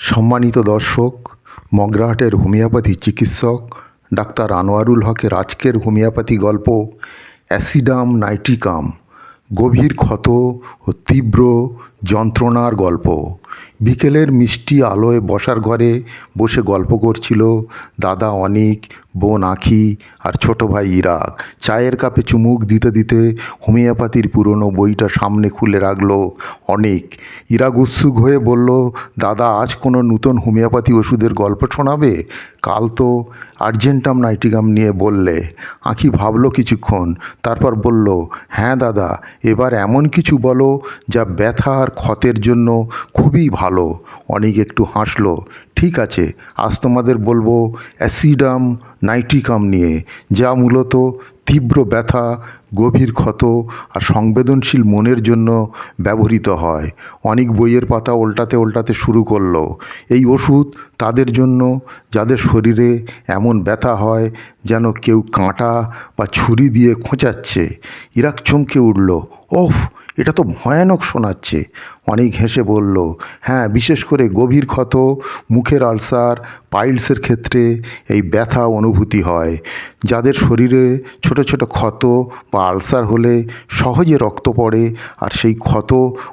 সম্মানিত দর্শক, মগরাহাটের হোমিওপ্যাথি চিকিৎসক ডাক্তার আনোয়ারুল হকের আজকের হোমিওপ্যাথি গল্প, অ্যাসিডাম নাইটিকাম গভীর ক্ষত ও তীব্র যন্ত্রণার গল্প। বিকেলের মিষ্টি আলোয় বসার ঘরে বসে গল্প করছিল দাদা অনিক, বোন আখি আর ছোট ভাই ইরাক। চায়ের কাপে চুমুক দিতে দিতে হোমিওপ্যাথির পুরনো বইটা সামনে খুলে রাখল অনেক। ইরাক উৎসুক হয়ে বলল, দাদা, আজ কোনো নূতন হোমিওপ্যাথি ওষুধের গল্প শোনাবে? কাল তো আর্জেন্টাম নাইটিগাম নিয়ে বললে। আঁখি ভাবলো কিছুক্ষণ, তারপর বলল হ্যাঁ দাদা, এবার এমন কিছু বলো যা ব্যথা আর ক্ষতের জন্য খুবই ভালো। অনেক একটু হাসলো। ঠিক আছে আজ তোমাদের বলব অ্যাসিডাম নাইটিকাম নিয়ে যা মূলত তীব্র ব্যথা, গভীর ক্ষত আর সংবেদনশীল মনের জন্য ব্যবহৃত হয়। অনেক বইয়ের পাতা উল্টাতে উল্টাতে শুরু করল। এই ওষুধ তাদের জন্য, যাদের শরীরে এমন ব্যথা হয় যেন কেউ কাঁটা বা ছুরি দিয়ে খোঁচাচ্ছে। ইরাক চমকে উঠল, ওফ, এটা তো ভয়ানক শোনাচ্ছে। অনেক হেসে বলল হ্যাঁ বিশেষ করে গভীর ক্ষত, মুখের আলসার, পাইলসের ক্ষেত্রে এই ব্যথা অনুভূতি হয়। যাদের শরীরে ছোট ছোট ক্ষত বা আলসার হলে সহজে রক্ত পড়ে আর সেই ক্ষত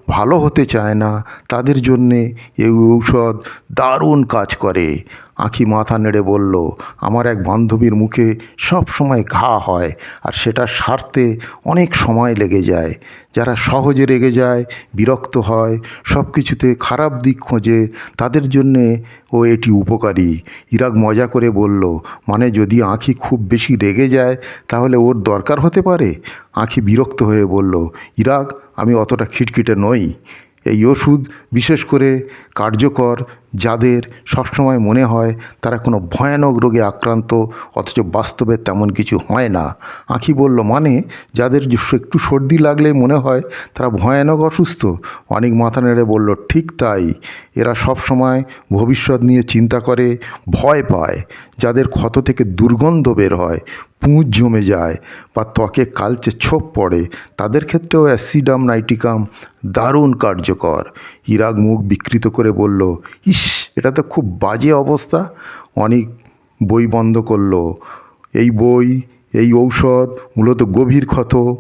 ভালো হতে চায় না, তাদের জন্যে এই ঔষধ দারুণ কাজ করে। আঁখি মাথা নেড়ে বলল, আমার এক বান্ধবীর মুখে সব সময় ঘা হয় আর সেটা সারতে অনেক সময় লেগে যায়। যারা সহজে রেগে যায়, বিরক্ত হয়, সব কিছুতে খারাপ দিক খোঁজে, তাদের জন্যে ও এটি উপকারী। ইরাক মজা করে বলল মানে যদি আঁখি খুব বেশি রেগে যায়, তাহলে ওর দরকার হতে পারে? আঁখি বিরক্ত হয়ে বলল, ইরাক, আমি অতটা খিটখিটে নই। এই ওষুধ বিশেষ করে কার্যকর যাদের সবসময় মনে হয় তারা কোনো ভয়ানক রোগে আক্রান্ত, অথচ বাস্তবে তেমন কিছু হয় না। আঁখি বলল মানে যাদের একটু সর্দি লাগলে মনে হয় তারা ভয়ানক অসুস্থ? অনেক মাথা নেড়ে বলল, ঠিক তাই। এরা সব সময় ভবিষ্যৎ নিয়ে চিন্তা করে, ভয় পায়। যাদের ক্ষত থেকে দুর্গন্ধ বের হয়, পুঁজ জমে যায় বা ত্বকে কালচে ছোপ পড়ে, তাদের ক্ষেত্রেও অ্যাসিডাম নাইটিকাম দারুণ কার্যকর। ইরাক মুখ বিকৃত করে বলল এটা তো খুব বাজে অবস্থা। অনেক বই বন্ধ করল। এই বই, এই ঔষধ মূলত গভীর ক্ষত,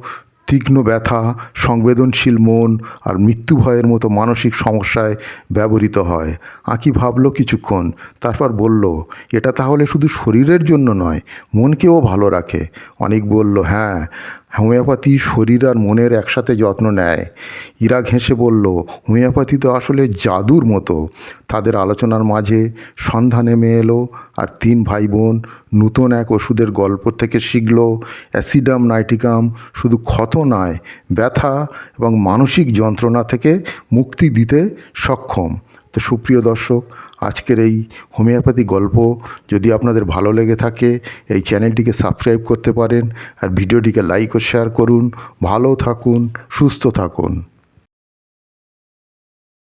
তীক্ষ্ণ ব্যথা, সংবেদনশীল মন আর মৃত্যু ভয়ের মতো মানসিক সমস্যায় ব্যবহৃত হয়। আঁকি ভাবল কিছুক্ষণ, তারপর বলল, এটা তাহলে শুধু শরীরের জন্য নয়, মনকেও ভালো রাখে। অনেক বলল হ্যাঁ হোমিওপ্যাথি শরীর আর মনের একসাথে যত্ন নেয়। ইরাক হেসে বলল, হোমিওপ্যাথি তো আসলে জাদুর মতো। তাদের আলোচনার মাঝে সন্ধ্যা নেমে এলো আর তিন ভাই বোন নূতন এক ওষুধের গল্প থেকে শিখল, অ্যাসিডাম নাইটিকাম শুধু ক্ষত নয়, ব্যথা এবং মানসিক যন্ত্রণা থেকে মুক্তি দিতে সক্ষম। তো সুপ্রিয় দর্শক, আজকের এই হোমিওপ্যাথি গল্প যদি আপনাদের ভালো লেগে থাকে, এই চ্যানেলটিকে সাবস্ক্রাইব করতে পারেন আর ভিডিওটিকে লাইক ও শেয়ার করুন। ভালো থাকুন, সুস্থ থাকুন।